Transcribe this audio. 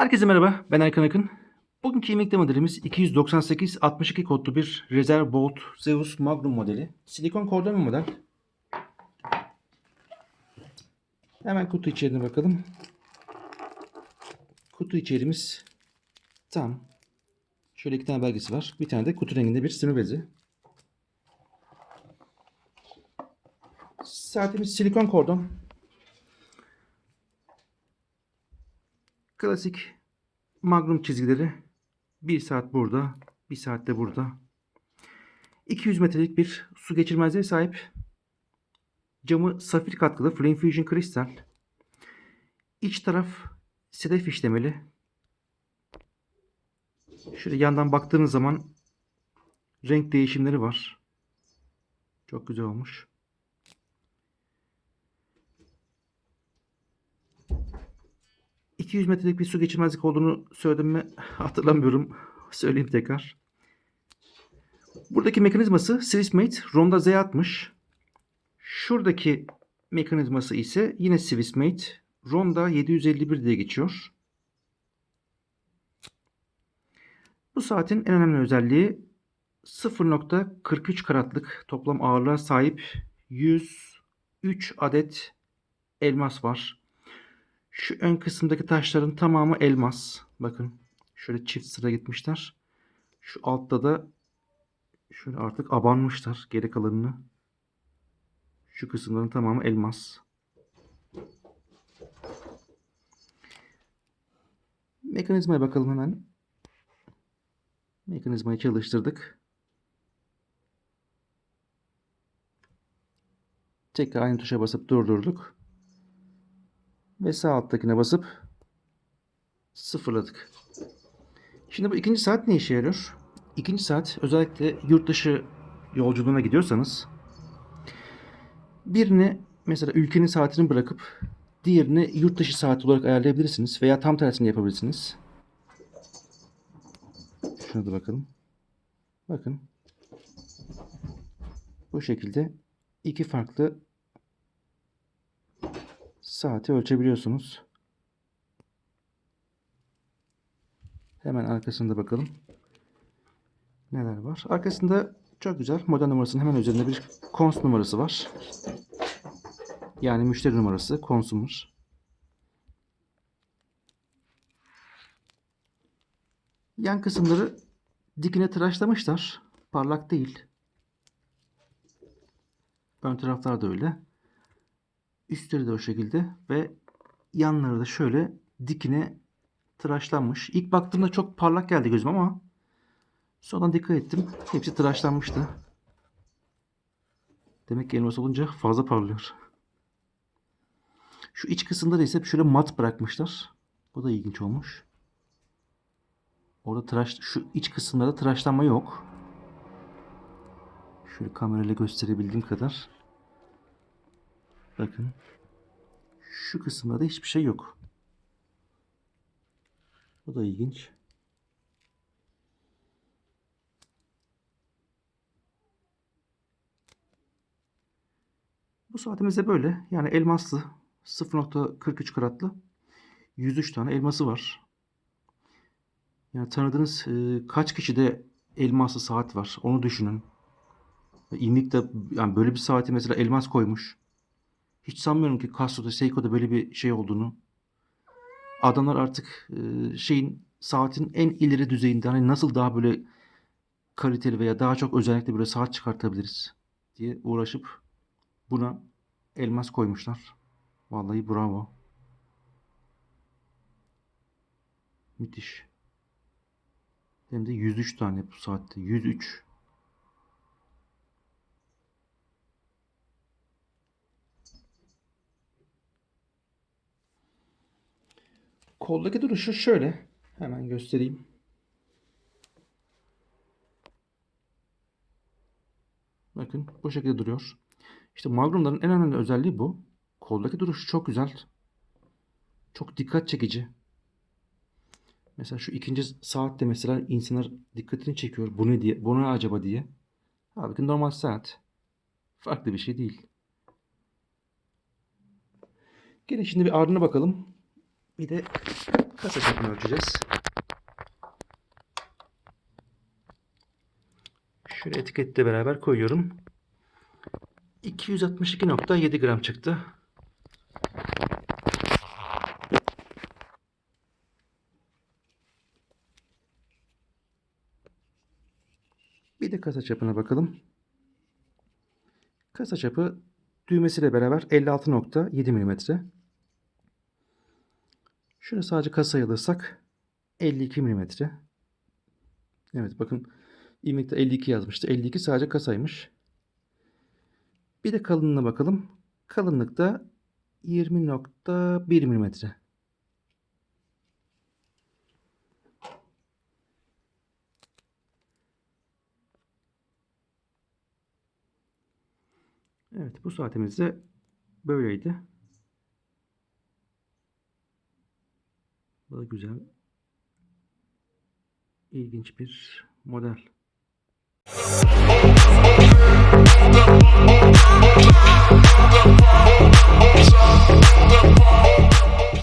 Herkese merhaba, ben Erkan Akın. Bugünkü yemekte modelimiz 298-62 kodlu bir Reserve Bolt Zeus Magnum modeli. Silikon kordon model. Hemen kutu içeriğine bakalım. Kutu içeriğimiz tam. Şöyle iki tane belgesi var. Bir tane de kutu renginde bir simli bezi. Saatimiz silikon kordon. Klasik Magnum çizgileri 1 saat burada, 1 saat de burada. 200 metrelik bir su geçirmezliğe sahip. Camı safir katkılı Flame Fusion kristal. İç taraf sedef işlemeli. Şöyle yandan baktığınız zaman renk değişimleri var. Çok güzel olmuş. ...200 metrelik bir su geçirmezlik olduğunu söyledim mi hatırlamıyorum. Söyleyeyim tekrar. Buradaki mekanizması Swissmate Ronda Z60. Şuradaki mekanizması ise yine Swissmate Ronda 751 diye geçiyor. Bu saatin en önemli özelliği 0.43 karatlık toplam ağırlığa sahip 103 adet elmas var. Şu ön kısımdaki taşların tamamı elmas. Bakın şöyle çift sıra gitmişler. Şu altta da şöyle artık abanmışlar geri kalanını. Şu kısımların tamamı elmas. Mekanizmaya bakalım hemen. Mekanizmayı çalıştırdık. Tekrar aynı tuşa basıp durdurduk. Ve sağ alttakine basıp sıfırladık. Şimdi bu ikinci saat ne işe yarıyor? İkinci saat özellikle yurt dışı yolculuğuna gidiyorsanız birini mesela ülkenin saatini bırakıp diğerini yurt dışı saat olarak ayarlayabilirsiniz veya tam tersini yapabilirsiniz. Şuna da bakalım. Bakın. Bu şekilde iki farklı saati ölçebiliyorsunuz. Hemen arkasında bakalım. Neler var? Arkasında çok güzel model numarasının hemen üzerinde bir cons numarası var. Yani müşteri numarası consumer. Yan kısımları dikine tıraşlamışlar. Parlak değil. Ön taraflar da öyle. Üstleri de o şekilde ve yanları da şöyle dikine tıraşlanmış. İlk baktığımda çok parlak geldi gözüm ama sonra dikkat ettim. Hepsi tıraşlanmıştı. Demek ki elmas olunca fazla parlıyor. Şu iç kısımda da ise şöyle mat bırakmışlar. Bu da ilginç olmuş. Orada tıraş, şu iç kısımlarda tıraşlanma yok. Şöyle kamerayla gösterebildiğim kadar. Bakın. Şu kısımda da hiçbir şey yok. Bu da ilginç. Bu saatimiz de böyle. Yani elmaslı. 0.43 karatlı. 103 tane elması var. Yani tanıdığınız e, kaç kişide elmaslı saat var onu düşünün. İmlik de yani böyle bir saati mesela elmas koymuş. Hiç sanmıyorum ki Castro'da, Seiko'da böyle bir şey olduğunu. Adamlar artık e, şeyin saatin en ileri düzeyinde hani nasıl daha böyle kaliteli veya daha çok özellikle böyle saat çıkartabiliriz diye uğraşıp buna elmas koymuşlar. Vallahi bravo. Müthiş. Hem de 103 tane bu saatte. 103. Koldaki duruşu şöyle. Hemen göstereyim. Bakın bu şekilde duruyor. İşte Magnum'ların en önemli özelliği bu. Koldaki duruşu çok güzel. Çok dikkat çekici. Mesela şu ikinci saatte mesela insanlar dikkatini çekiyor. Bu ne diye, bu ne acaba diye. Halbuki normal saat. Farklı bir şey değil. Gelin şimdi bir ardına bakalım. Bir de kasa çapını ölçeceğiz. Şöyle etiketle beraber koyuyorum. 262.7 gram çıktı. Bir de kasa çapına bakalım. Kasa çapı düğmesiyle beraber 56.7 mm. Şöyle sadece kasayı alırsak 52 mm. Evet bakın İmlikte 52 yazmıştı. 52 sadece kasaymış. Bir de kalınlığına bakalım. Kalınlıkta 20.1 mm. Evet bu saatimiz de böyleydi. Bu da güzel. ilginç bir model. Oh,